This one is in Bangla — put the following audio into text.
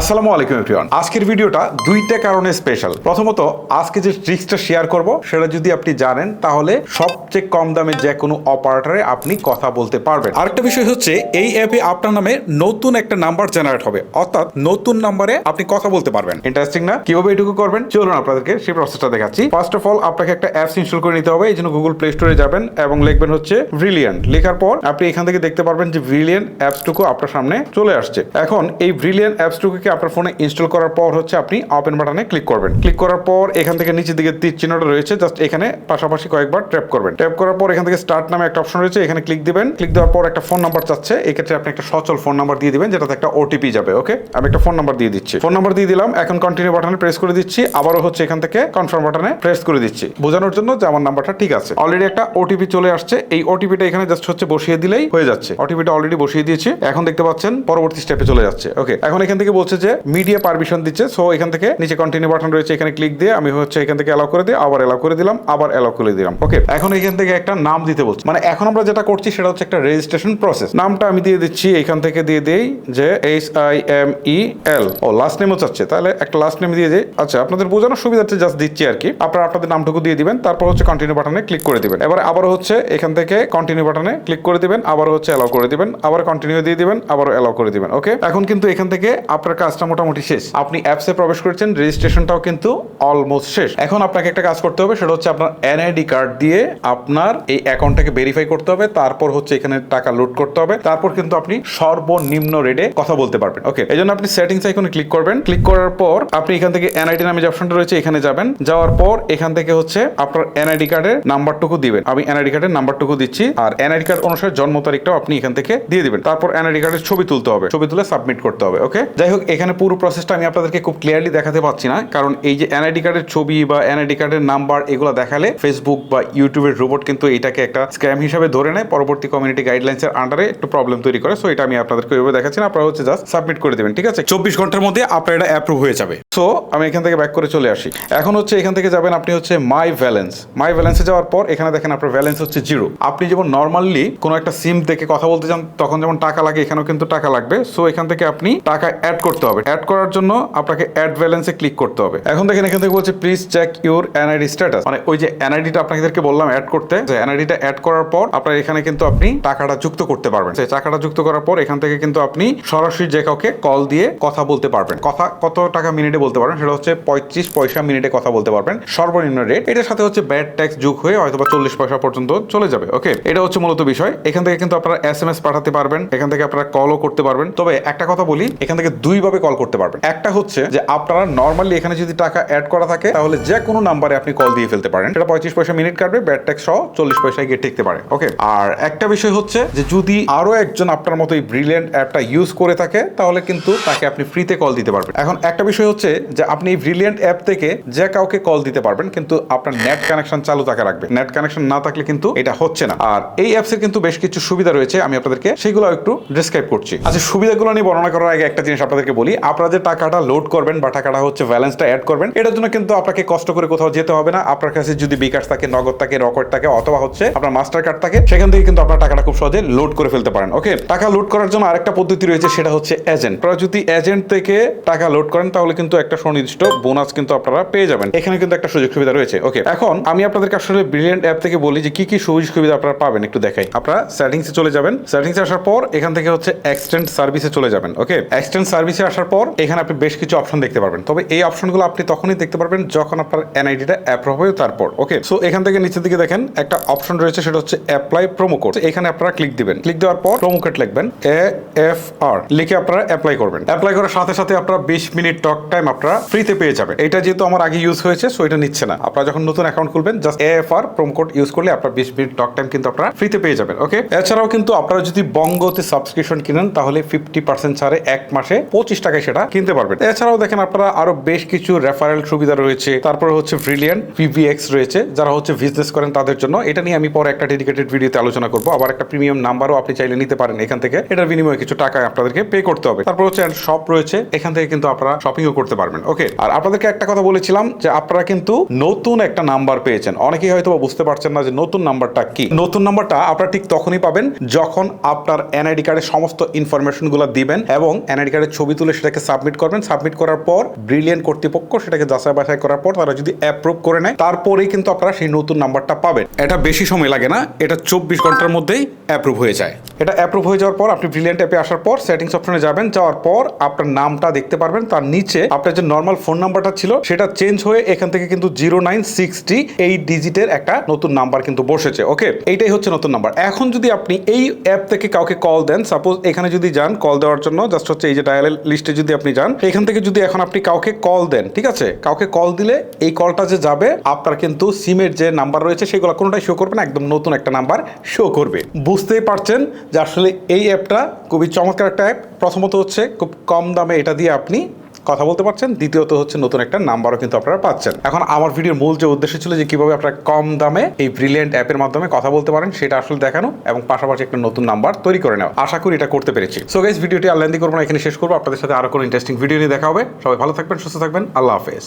আসসালামু আলাইকুম, এভরিওয়ান। আজকের ভিডিওটা দুইটা কারণে স্পেশাল প্রথমত, আজকে যে ট্রিক্সটা শেয়ার করব, সেটা যদি আপনি জানেন, তাহলে সবচেয়ে কম দামে যে কোনো অপারেটরে আপনি কথা বলতে পারবেন। আরেকটা বিষয় হচ্ছে, এই অ্যাপে আপনার নামে নতুন একটা নাম্বার জেনারেট হবে। অর্থাৎ নতুন নাম্বারে আপনি কথা বলতে পারবেন। ইন্টারেস্টিং না? কীভাবে এটুকু করবেন? চলুন আপনাদেরকে সেই প্রসেসটা দেখাচ্ছি। ফার্স্ট অফ অল আপনাকে একটা অ্যাপস ইনস্টল করে নিতে হবে। এই জন্য গুগল প্লে স্টোরে যাবেন এবং লিখবেন হচ্ছে ব্রিলিয়ান্ট লেখার পর আপনি এখান থেকে দেখতে পারবেন যে ব্রিলিয়ান্ট অ্যাপসটুকু আপনার সামনে চলে আসছে। এখন এই ব্রিলিয়ান ব্রিলিয়ান্ট অ্যাপসটুকুকে আপনার ফোনে ইনস্টল করার পর হচ্ছে আপনি ওপেন বাটনে ক্লিক করবেন। ক্লিক করার পর এখান থেকে নিচের দিকে তীর চিহ্নটা রয়েছে জাস্ট এখানে পাশাপাশি কয়েকবার ট্যাপ করবেন। ট্যাপ করার পর এখান থেকে স্টার্ট নামে একটা অপশন রয়েছে, এখানে ক্লিক দিবেন। ক্লিক দেওয়ার পর একটা ফোন নাম্বার চাচ্ছে, এক্ষেত্রে আপনি একটা সচল ফোন নাম্বার দিয়ে দিবেন, যেটাতে একটা ওটিপি যাবে ওকে আমি একটা ফোন নাম্বার দিয়ে দিচ্ছি। ফোন নাম্বার দিয়ে দিলাম, এখন কন্টিনিউ বাটনে প্রেস করে দিচ্ছি, আবারও হচ্ছে এখান থেকে কনফার্ম বাটনে প্রেস করে দিচ্ছি। বোঝানোর জন্য যে আমার নাম্বারটা ঠিক আছে। অলরেডি একটা ওটিপি চলে আসছে, এই ওটিপিটা এখানে জাস্ট হচ্ছে বসিয়ে দিলেই হয়ে যাচ্ছে। ওটিপিটা অলরেডি বসিয়ে দিয়েছি, এখন দেখতে পাচ্ছেন পরবর্তী স্টেপে চলে যাচ্ছে ওকে এখন এখান থেকে বলছে যে মিডিয়া পারমিশন দিচ্ছে সো এখান থেকে নিচে কন্টিনিউ বাটন রয়েছে, এখানে ক্লিক দিয়ে আমি হচ্ছে এখান থেকে অ্যালাউ করে দিয়ে আবার অ্যালাউ করে দিলাম, আবার অ্যালাউ করে দিলাম। ওকে এখন এখান থেকে একটা নাম দিতে বলছে। মানে এখন আমরা যেটা করছি সেটা হচ্ছে একটা রেজিস্ট্রেশন প্রসেস নামটা আমি দিয়ে দিচ্ছি, এখান থেকে দিয়ে দেই যে H I M E L O last নেমও চাচ্ছে। তাহলে একটা লাস্ট নেম দিয়ে দিই। আচ্ছা আপনাদের বোঝানোর সুবিধার্থে জাস্ট দিচ্ছি আর কি। আপনারা আপনাদের নামটুকু দিয়ে দিবেন, তারপর হচ্ছে কন্টিনিউ বাটনে ক্লিক করে দিবেন। এবার আবার হচ্ছে এখান থেকে কন্টিনিউ বাটনে ক্লিক করে দিবেন আবার হচ্ছে অ্যালাউ করে দিবেন, আবার কন্টিনিউ দিয়ে দিবেন আবার অ্যালাউ করে দিবেন। ওকে এখন কিন্তু এখান থেকে আপনার কাজটা মোটামুটি শেষ। আপনি অ্যাপসে প্রবেশ করেছেন রেজিস্ট্রেশনটাও কিন্তু অলমোস্ট শেষ। এখন আপনাকে একটা কাজ করতে হবে, সেটা হচ্ছে আপনার এনআইডি কার্ড দিয়ে আপনার এই অ্যাকাউন্টটাকে ভেরিফাই করতে হবে, তারপর হচ্ছে এখানে টাকা লুট করতে হবে, তারপর কিন্তু আপনি সর্বনিম্ন রেটে কথা বলতে পারবেন। ওকে এই জন্য আপনি সেটিংস আইকনে ক্লিক করবেন। ক্লিক করার পর আপনি এখান থেকে এনআইডি নামে যে অপশনটা রয়েছে, এখানে যাবেন। যাওয়ার পর এখান থেকে হচ্ছে আপনার এনআইডি কার্ডের নাম্বারটুকু দিবেন। আমি এনআইডি কার্ডের নাম্বারটুকু দিচ্ছি, আর এনআইডি কার্ড অনুসারে জন্ম তারিখটাও আপনি এখান থেকে দিয়ে দিবেন। তারপর এনআইডি কার্ডের ছবি তুলতে হবে, ছবি তুলে সাবমিট করতে হবে। ওকে যাই হোক এখানে পুরো প্রসেসটা আমি আপনাদেরকে খুব ক্লিয়ারলি দেখাতে পাচ্ছি না। কারণ এই যে এনআইডি কার্ডের ছবি বা এনআইডি কার্ডের নাম্বার এগুলো দেখালে ফেসবুক বা ইউটিউবের রোবট কিন্তু এটাকে একটা স্ক্যাম হিসাবে ধরে নেয়। পরবর্তী কমিউনিটি গাইডলাইন্সের আন্ডারে একটু প্রবলেম তৈরি করে। সো এটা আমি আপনাদেরকে ওইভাবে দেখাচ্ছি না। আপনারা হচ্ছে জাস্ট সাবমিট করে দেবেন, ঠিক আছে? চব্বিশ ঘণ্টার মধ্যে আপনার এটা অ্যাপ্রুভ হয়ে যাবে। সো আমি এখান থেকে ব্যাক করে চলে আসি। এখন হচ্ছে এখান থেকে যাবেন আপনি হচ্ছে মাই ব্যালেন্স মাই ব্যালেন্সে যাওয়ার পর এখানে দেখেন আপনার ব্যালেন্স হচ্ছে জিরো আপনি যেমন নর্মালি কোনো একটা সিম দেখে কথা বলতে চান, তখন যেমন টাকা লাগে, এখানেও কিন্তু টাকা লাগবে। সো এখান থেকে আপনি টাকা অ্যাড করতে হবে। অ্যাড করার জন্য আপনাকে অ্যাড ব্যালেন্সে ক্লিক করতে হবে। এখন দেখেন এখান থেকে বলছে please check your NID status মানে ওই যে এনআইডিটা আপনাদেরকে বললাম অ্যাড করতে। যে এনআইডিটা অ্যাড করার পর আপনার এখানে কিন্তু আপনি টাকাটা যুক্ত করতে পারবেন। সেই টাকাটা যুক্ত করার পর এখান থেকে কিন্তু আপনি সরাসরি যে কাউকে কল দিয়ে কথা বলতে পারবেন। কথা কত টাকা মিনিটে বলতে পারবেন, সেটা হচ্ছে পঁয়ত্রিশ পয়সা মিনিটে কথা বলতে পারবেন। সর্বনিম্ন রেট এটার সাথে হচ্ছে ব্যাড ট্যাক্স যুগ হয়ে হয়তো বা চল্লিশ পয়সা পর্যন্ত চলে যাবে ওকে এটা হচ্ছে মূলত বিষয়। এখান থেকে কিন্তু আপনারা এস এম এস পাঠাতে পারবেন, এখান থেকে আপনারা কলও করতে পারবেন। তবে একটা কথা বলি, এখান থেকে দুইভাবে কল করতে পারবেন। একটা হচ্ছে যে আপনারা নর্মালি এখানে যদি টাকা অ্যাড করা থাকে, তাহলে যে কোনো নাম্বারে আপনি কল দিয়ে ফেলতে পারেন। সেটা পঁয়ত্রিশ পয়সা মিনিট কাটবে ব্যাড ট্যাক্স সহ চল্লিশ পয়সায় গিয়ে টিকতে পারে ওকে আর একটা বিষয় হচ্ছে যে যদি আরও একজন আপনার মতো এই ব্রিলিয়েন্ট অ্যাপটা ইউজ করে থাকে, তাহলে কিন্তু তাকে আপনি ফ্রিতে কল দিতে পারবেন। এখন একটা বিষয় হচ্ছে যে আপনি এই ব্রিলিয়েন্ট অ্যাপ থেকে যে কাউকে কল দিতে পারবেন, কিন্তু আপনার নেট কানেকশন চালু থাকা রাখবে। নেট কানেকশন না থাকলে কিন্তু এটা হচ্ছে না। আর এই অ্যাপসের কিন্তু বেশ কিছু সুবিধা রয়েছে, আমি আপনাদেরকে সেগুলো একটু ডিসক্রাইব করছি। আচ্ছা সুবিধাগুলো নিয়ে বর্ণনা করার আগে একটা জিনিস আপনাদেরকে বলি। আপনারা যে টাকাটা লোড করবেন বা টাকাটা হচ্ছে ব্যালেন্সটা অ্যাড করবেন, এটার জন্য কিন্তু আপনাকে কষ্ট করে কোথাও যেতে হবে না। আপনার কাছে যদি বিকাশ থাকে, নগদ থাকে, রকেট থাকে, অথবা হচ্ছে আপনার মাস্টার কার্ড থাকে, সেখান থেকে কিন্তু আপনার টাকাটা খুব সহজে লোড করে ফেলতে পারেন ওকে টাকা লোড করার জন্য আরেকটা পদ্ধতি রয়েছে, সেটা হচ্ছে এজেন্ট আপনারা যদি এজেন্ট থেকে টাকা লোড করেন, তাহলে কিন্তু একটা সুনির্দিষ্ট বোনাস কিন্তু আপনারা পেয়ে যাবেন। এখানে কিন্তু একটা সুযোগ সুবিধা রয়েছে। ওকে এখন আমি আপনাদেরকে আসলে ব্রিলিয়েন্ট অ্যাপ থেকে বলি যে কি কি সুযোগ সুবিধা আপনারা পাবেন একটু দেখাই। আপনারা সেটিংসে চলে যাবেন। সেটিংসে আসার পর এখান থেকে হচ্ছে এক্সটেন্ড সার্ভিসে চলে যাবেন। ওকে এক্সটেন্ড সার্ভিসে আসার পর এখানে আপনি বেশ কিছু অপশন দেখতে পারবেন। তবে এই অপশনগুলো আপনি তখনই দেখতে পারবেন যখন আপনার এনআইডিটা অ্যাপ্রুভ হবে তারপর। ওকে সো এখান থেকে নিচের দিকে দেখেন একটা অপশন রয়েছে, সেটা হচ্ছে অ্যাপ্লাই প্রোমো কোড এখানে আপনারা ক্লিক দিবেন। ক্লিক দেওয়ার পর প্রোমো কোড লিখবেন এ এফ আর লিখে আপনারা অ্যাপ্লাই করবেন। অ্যাপ্লাই করার সাথে সাথে আপনারা বিশ মিনিট টক টাইম আপনারা ফ্রিতে পেয়ে যাবেন এটা যেহেতু আমার আগে ইউজ হয়েছে সো এটা নিচ্ছে না। আপনারা যখন নতুন অ্যাকাউন্ট খুলবেন just F R promo code use করলে আপনার বিশ মিনিট টক টাইম কিন্তু আপনারা ফ্রিতে পেয়ে যাবেন ওকে এছাড়াও কিন্তু আপনারা যদি বঙ্গতে সাবস্ক্রিপশন কিনেন, তাহলে ফিফটি পার্সেন্ট ছাড়ে এক মাসে পঁচিশ টাকায় সেটা কিনতে পারবেন। এছাড়াও দেখেন আপনারা আরও বেশ কিছু রেফারেল সুবিধা রয়েছে। তারপরে হচ্ছে ব্রিলিয়ান পিভিএক্স রয়েছে। যারা হচ্ছে বিজনেস করেন, তাদের জন্য এটা নিয়ে আমি পরে একটা ডেডিকেটেড ভিডিওতে আলোচনা করব। আবার একটা প্রিমিয়াম নাম্বারও আপনি চাইলে নিতে পারেন এখান থেকে। এটার বিনিময়ে কিছু টাকা আপনাদেরকে পে করতে হবে। তারপর হচ্ছে শপ রয়েছে। এখান থেকে কিন্তু আপনারা শপিংও করতে পারবেন। ওকে আর আপনাদেরকে একটা কথা বলেছিলাম যে আপনারা কিন্তু নতুন একটা নাম্বার পেয়েছেন। অনেকেই হয়তো বুঝতে পারছেন না যে নতুন নাম্বারটা কি। নতুন নাম্বারটা আপনারা ঠিক তখনই পাবেন যখন আপনার এনআইডি কার্ডের সমস্ত ইনফরমেশনগুলো দিবেন এবং এনআইডি কার্ডের ছবি তুলে সেটাকে সাবমিট করবেন। সাবমিট করার পর ব্রিলিয়ান্ট কর্তৃপক্ষ সেটাকে যাচাই বাছাই করার পর তারা যদি অ্যাপ্রুভ করে নেয়, তারপরেই কিন্তু আপনারা সেই নতুন নাম্বারটা পাবেন। এটা বেশি সময় লাগে না, এটা চব্বিশ ঘণ্টার মধ্যেই অ্যাপ্রুভ হয়ে যায়। এটা অ্যাপ্রুভ হয়ে যাওয়ার পর আপনি ব্রিলিয়ান্ট অ্যাপে আসার পর সেটিংস অপশনে যাবেন, যাওয়ার পর আপনার নামটা দেখতে পারবেন, তার নিচে আপনার যে নর্মাল ফোন নাম্বারটা ছিল, সেটা চেঞ্জ হয়ে এখান থেকে কিন্তু জিরো নাইন সিক্সটি এই ডিজিটের একটা নতুন নাম্বার কিন্তু বসেছে ওকে এইটাই হচ্ছে নতুন নাম্বার এখন যদি আপনি এই অ্যাপ থেকে কাউকে কল দেন সাপোজ এখানে যদি যান কল দেওয়ার জন্য জাস্ট হচ্ছে এই যে ডায়াল লিস্টে যদি আপনি যান, এখান থেকে যদি এখন আপনি কাউকে কল দেন, ঠিক আছে? কাউকে কল দিলে এই কলটা যে যাবে, আপনার কিন্তু সিমের যে নাম্বার রয়েছে, সেগুলো কোনোটাই শো করবে না, একদম নতুন একটা নাম্বার শো করবে। বুঝতেই পারছেন যে আসলে এই অ্যাপটা খুবই চমৎকার একটা অ্যাপ প্রথমত হচ্ছে খুব কম দামে এটা দিয়ে আপনি কথা বলতে পারছেন। দ্বিতীয়ত হচ্ছে নতুন একটা নাম্বারও কিন্তু আপনারা পাচ্ছেন। এখন আমার ভিডিওর মূল যে উদ্দেশ্য ছিল যে কীভাবে আপনারা কম দামে এই ব্রিলিয়েন্ট অ্যাপের মাধ্যমে কথা বলতে পারেন, সেটা আসলে দেখানো এবং পাশাপাশি একটা নতুন নাম্বার তৈরি করে নেওয়া। আশা করি এটা করতে পেরেছি। সো গাইজ ভিডিওটি আর করব না, এখানে শেষ করব। আপনাদের সাথে আরও কোনো ইন্টারেস্টিং ভিডিও নিয়ে দেখা হবে। সবাই ভালো থাকবেন, সুস্থ থাকবেন। আল্লাহ হাফেজ।